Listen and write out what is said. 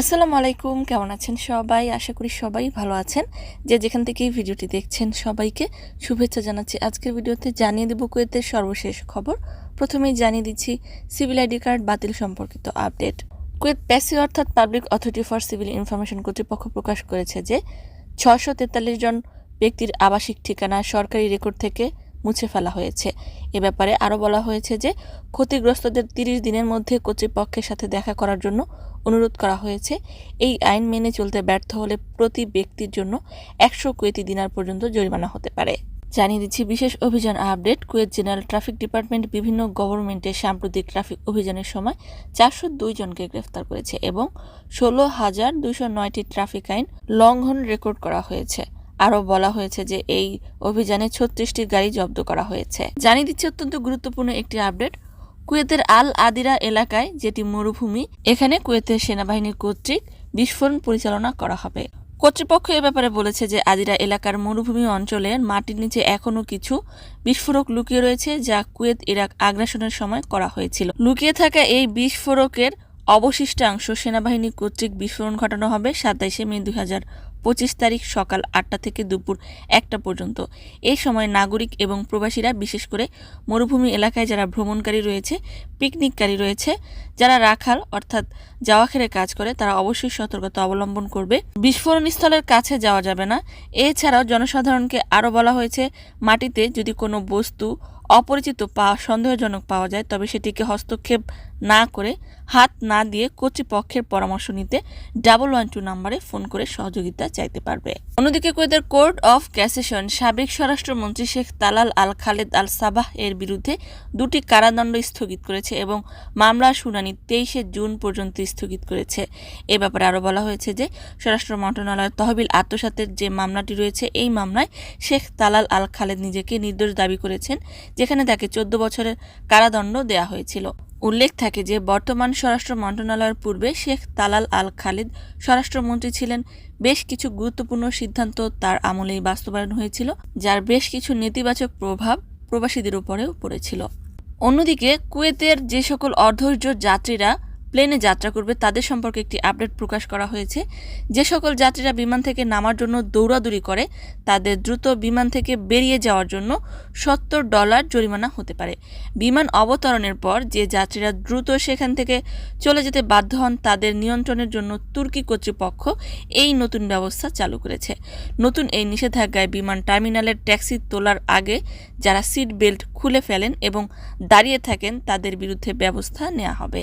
আসসালামু আলাইকুম, কেমন আছেন সবাই? আশা করি সবাই ভালো আছেন। যে যেখান থেকে এই ভিডিওটি দেখছেন সবাইকে শুভেচ্ছা জানাচ্ছি। আজকের ভিডিওতে জানিয়ে দেব কুয়েতের সর্বশেষ খবর। প্রথমেই জানিয়ে দিচ্ছি, সিভিল আইডি কার্ড বাতিল সম্পর্কিত আপডেট। কুয়েত প্যাসি অর্থাৎ public authority for civil information কর্তৃপক্ষ প্রকাশ করেছে যে ছশো জন ব্যক্তির আবাসিক ঠিকানা সরকারি রেকর্ড থেকে মুছে ফেলা হয়েছে। এ ব্যাপারে আরও বলা হয়েছে যে, ক্ষতিগ্রস্তদের তিরিশ দিনের মধ্যে কর্তৃপক্ষের সাথে দেখা করার জন্য অনুরোধ করা হয়েছে। এই আইন মেনে চলতে ব্যর্থ হলে প্রতি ব্যক্তির জন্য একশো কুয়েতি দিনার পর্যন্ত জরিমানা হতে পারে। জানিয়ে দিচ্ছি, বিশেষ অভিযান update. Kuwait general traffic department বিভিন্ন গভর্নমেন্টের সাম্প্রতিক ট্রাফিক অভিযানের সময় চারশো দুই জনকে গ্রেফতার করেছে এবং ষোলো হাজার দুশো নয়টি ট্রাফিক আইন লঙ্ঘন রেকর্ড করা হয়েছে। আরও বলা হয়েছে যে এই অভিযানে ছত্রিশটি গাড়ি জব্দ করা হয়েছে। জানিয়ে দিচ্ছে অত্যন্ত গুরুত্বপূর্ণ একটি আপডেট। কুয়েতের আল আদিরা এলাকায় যেটি মরুভূমি, এখানে কুয়েতের সেনাবাহিনী কর্তৃক বিস্ফোরণ পরিচালনা করা হবে। কর্তৃপক্ষ এ ব্যাপারে বলেছে যে আদিরা এলাকার মরুভূমি অঞ্চলের মাটির নিচে এখনও কিছু বিস্ফোরক লুকিয়ে রয়েছে, যা কুয়েত, ইরাক আগ্রাসনের সময় করা হয়েছিল। লুকিয়ে থাকা এই বিস্ফোরকের অবশিষ্টাংশ সেনাবাহিনী কর্তৃক বিস্ফোরণ ঘটানো হবে সাতাইশে মে দুই হাজার পঁচিশ তারিখ সকাল আটটা থেকে দুপুর একটা পর্যন্ত। এই সময় নাগরিক এবং প্রবাসীরা, বিশেষ করে মরুভূমি এলাকায় যারা ভ্রমণকারী রয়েছে, পিকনিককারী রয়েছে, যারা রাখাল অর্থাৎ যাওয়াখেরে কাজ করে, তারা অবশ্যই সতর্কতা অবলম্বন করবে। বিস্ফোরণ স্থলের কাছে যাওয়া যাবে না। এছাড়াও জনসাধারণকে আরও বলা হয়েছে, মাটিতে যদি কোনো বস্তু অপরিচিত পাওয়া সন্দেহজনক পাওয়া যায়, তবে সেটিকে হস্তক্ষেপ না করে হাত না দিয়ে কর্তৃপক্ষের পরামর্শ নিতে ডাবল ওয়ান টু নাম্বারে ফোন করে সহযোগিতা চাইতে পারবে। অন্যদিকে কুয়েতের কোর্ট অফ ক্যাসেশন সাবেক স্বরাষ্ট্রমন্ত্রী Sheikh Talal Al Khaled Al Sabah এর বিরুদ্ধে দুটি কারাদণ্ড স্থগিত করেছে এবং মামলার শুনানি তেইশে জুন পর্যন্ত স্থগিত করেছে। এ ব্যাপারে আরও বলা হয়েছে যে, স্বরাষ্ট্র মন্ত্রণালয়ের তহবিল আত্মসাতের যে মামলাটি রয়েছে, এই মামলায় শেখ তালাল আল খালেদ নিজেকে নির্দোষ দাবি করেছেন। যেখানে তাকে চোদ্দ বছরের কারাদণ্ড দেয়া হয়েছিল। উল্লেখ থাকে যে বর্তমান স্বরাষ্ট্র মন্ত্রণালয়ের পূর্বে শেখ তালাল আল খালিদ স্বরাষ্ট্রমন্ত্রী ছিলেন। বেশ কিছু গুরুত্বপূর্ণ সিদ্ধান্ত তার আমলেই বাস্তবায়ন হয়েছিল, যার বেশ কিছু নেতিবাচক প্রভাব প্রবাসীদের উপরেও পড়েছিল। অন্যদিকে কুয়েতের যে সকল অধৈর্য যাত্রীরা প্লেনে যাত্রা করবে, তাদের সম্পর্কে একটি আপডেট প্রকাশ করা হয়েছে। যে সকল যাত্রীরা বিমান থেকে নামার জন্য দৌড়াদৌড়ি করে, তাদের দ্রুত বিমান থেকে বেরিয়ে যাওয়ার জন্য সত্তর ডলার জরিমানা হতে পারে। বিমান অবতরণের পর যে যাত্রীরা দ্রুত সেখান থেকে চলে যেতে বাধ্য হন, তাদের নিয়ন্ত্রণের জন্য তুর্কি কর্তৃপক্ষ এই নতুন ব্যবস্থা চালু করেছে। নতুন এই নিষেধাজ্ঞায় বিমান টার্মিনালের ট্যাক্সি তোলার আগে যারা সিট বেল্ট খুলে ফেলেন এবং দাঁড়িয়ে থাকেন, তাদের বিরুদ্ধে ব্যবস্থা নেওয়া হবে।